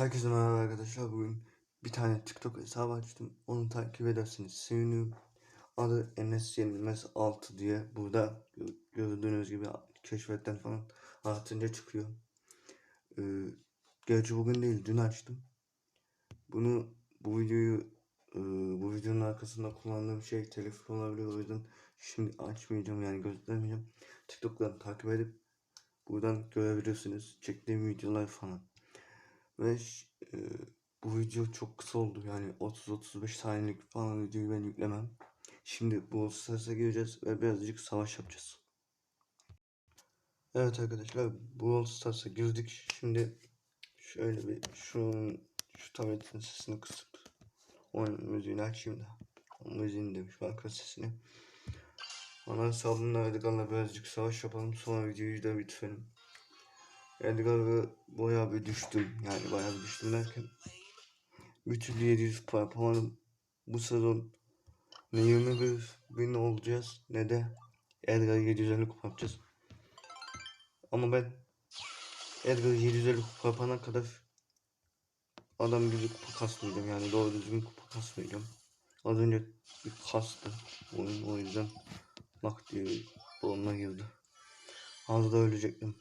Herkese merhaba arkadaşlar. Bugün bir tane TikTok hesabı açtım. Onu takip ederseniz sevinirim. Adı Enes Yenilmez 6 diye. Burada gö- gördüğünüz gibi keşfetten falan artınca çıkıyor. Ee, gerçi bugün değil dün açtım. Bunu bu videoyu e, bu videonun arkasında kullandığım şey telefon olabilir. O yüzden şimdi açmayacağım yani göstermeyeceğim. TikTok'tan takip edip buradan görebilirsiniz. Çektiğim videolar falan. Ve e, bu video çok kısa oldu yani 30-35 saniyelik falan videoyu ben yüklemem. Şimdi bu Stars'a gireceğiz ve birazcık savaş yapacağız. Evet arkadaşlar Brawl Stars'a girdik. Şimdi şöyle bir şunun şu tabletin sesini kısıp oyun müziğini açayım da. O müziğini demiş banka sesini. Ana hesabımla Edgar'la birazcık savaş yapalım sonra videoyu da bitirelim. Edgar'ı bayağı bir düştüm. Yani bayağı bir düştüm derken bir türlü 700 kupa yapamadım. Bu sezon ne 21 bin olacağız ne de Edgar 750 kupa yapacağız. Ama ben Edgar 750 kupa yapana kadar adam gibi kupa kasmayacağım yani doğru düzgün kupa kasmayacağım. Az önce bir kastı oyun o yüzden bak diye dolma girdi. Az da ölecektim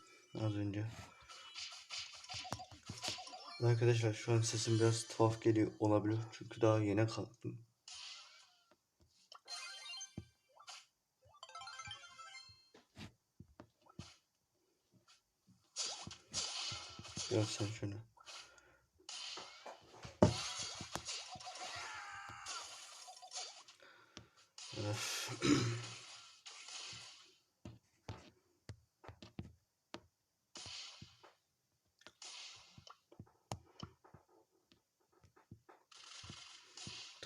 az önce. Arkadaşlar şu an sesim biraz tuhaf geliyor olabilir çünkü daha yeni kalktım. Biraz sen şöyle. Öf.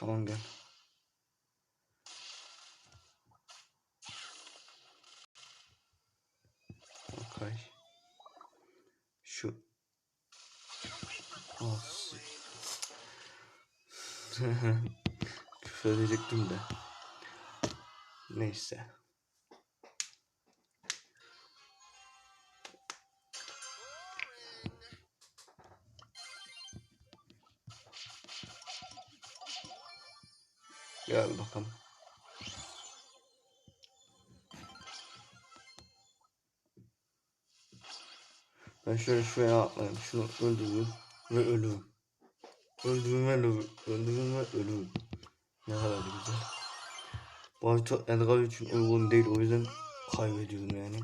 Tamam gel. Okay. Şu. S- Küfür edecektim de. Neyse. Gel bakalım. Ben şöyle şuraya atlayayım. Şunu öldürürüm ve ölürüm. Öldürürüm ve ölürüm. Öldürürüm ve ölürüm. Ne kadar da güzel. Bu harita Edgar için uygun değil. O yüzden kaybediyorum yani.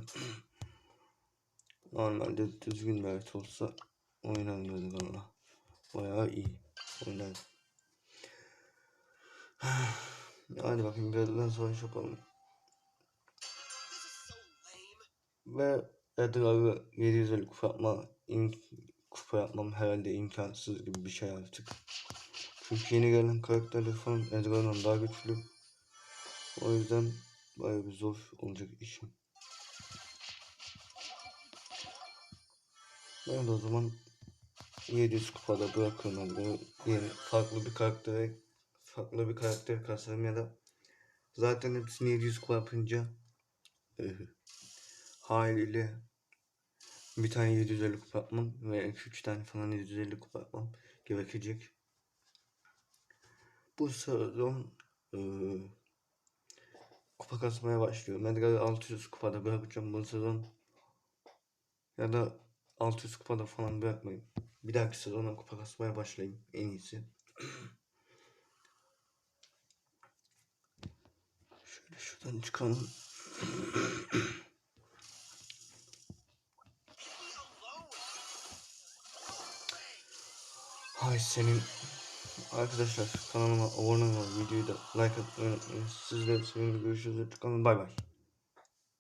Normalde düzgün bir harita olsa oynarım Edgar'la. Bayağı iyi oynarım. Hadi bakayım birazdan savaş yapalım. Ve Edgar'ı 750 kupa yapma, kupa yapmam herhalde imkansız gibi bir şey artık. Çünkü yeni gelen karakterler falan Edgar'dan daha güçlü. O yüzden bayağı bir zor olacak işim. Ben de o zaman 700 kupada bırakıyorum. Yeni farklı bir karaktere farklı bir karakter kasarım ya da zaten hepsini 700 kupa yapınca haliyle bir tane 750 kupa yapmam ve 2-3 tane falan 750 kupa yapmam gerekecek. Bu sezon e, kupa kasmaya başlıyorum. Edgar'ı 600 kupada bırakacağım bu sezon. Ya da 600 kupada falan bırakmayayım. Bir dahaki sezona kupa kasmaya başlayayım en iyisi. Şöyle şuradan çıkalım. Hay senin arkadaşlar kanalıma abone olmayı, videoyu da like atmayı unutmayın. Sizleri seviyorum. Görüşürüz. Hoşçakalın. Bay bay.